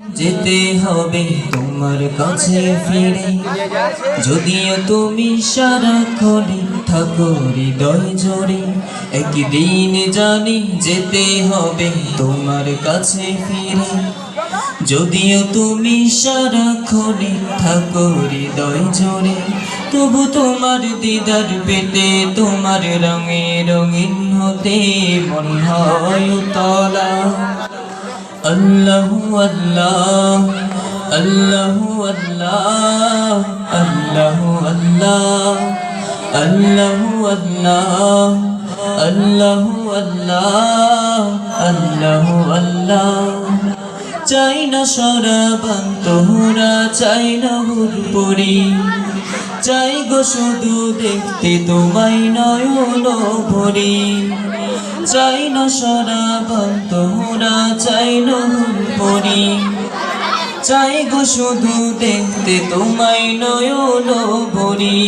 যেতে হবে তোমার কাছে ফিরে। যদিও তুমি সারা সারাক্ষণে থাকো হৃদয় জোরে একদিন জানি যেতে হবে তোমার কাছে ফিরে। যদিও তুমি সারা সারাক্ষণে থাকো হৃদয় জোরে তবু তোমার দিদার পেতে তোমার রঙে রঙিন হতে মন হয় তলা আল্লাহু আল্লাহ আল্লাহু আল্লাহ আল্লাহু আল্লাহ আল্লাহু আল্লাহ আল্লাহু আল্লাহ আল্লাহু আল্লাহ। চাই না সরাবান তোমরা চাই না হুরপুরি চাই গো শুধু দেখতে তোমায় নয়ন ভরি। চাই না সরাবান হোরা চাই না হুরপুরি চাই গো শুধু দেখতে তোমায় নয়ন ভরি।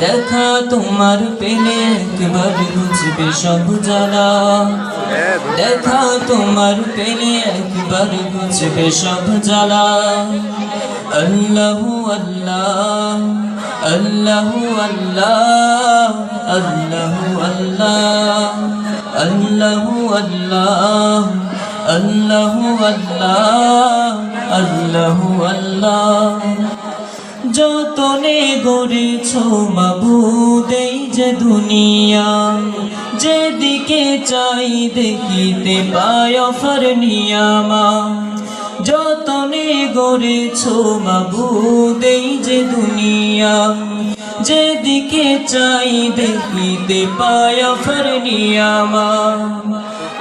দেখা তোমার পেলে একবার বুঝবে সব জ্বালা দেখা তোমার পেলে একবার বুঝবে সব জ্বালা আল্লাহু আল্লাহ আল্লাহু আল্লাহ আল্লাহু আল্লাহ আল্লাহু আল্লাহ আল্লাহু আল্লাহ আল্লাহু আল্লাহ যতনে গড়েছ মাবুদেই যে দুনিয়া। যেদিকে চাই দেখিতে পায় অফার নিয়ামা। যতনে গড়েছ মাবুদেই যে দুনিয়া। যেদিকে চাই দেখিতে পায় অফার নিয়ামা।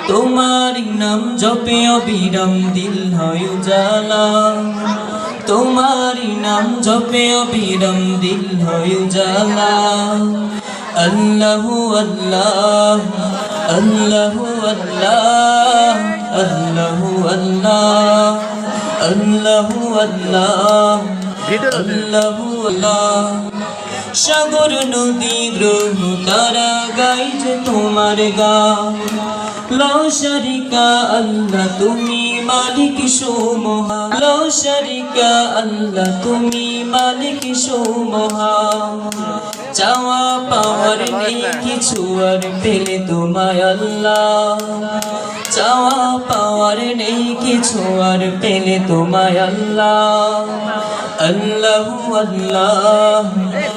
তোমার নাম জপে অবিরাম দিল হয় উজালা। তোমার নাম জপে অবিরাম দিল হয় উজালা আল্লাহু আল্লাহ আল্লাহু আল্লাহ আল্লাহু আল্লাহ আল্লাহু আল্লাহ আল্লাহু আল্লাহ। সাগর নদী গ্রহ তারা গাইছে তোমার গান লও শারিকা আল্লাহ, তুমি মালিক সোমহা। লও শারিকা আল্লাহ, তুমি মালিক সোমহা। চাওয়া পাওয়ার নেই কিছু আর পেলে তোমায় আল্লাহ। চাওয়া পাওয়ার নেই কিছু আর পেলে তোমায় আল্লাহ। আল্লাহ আল্লাহ।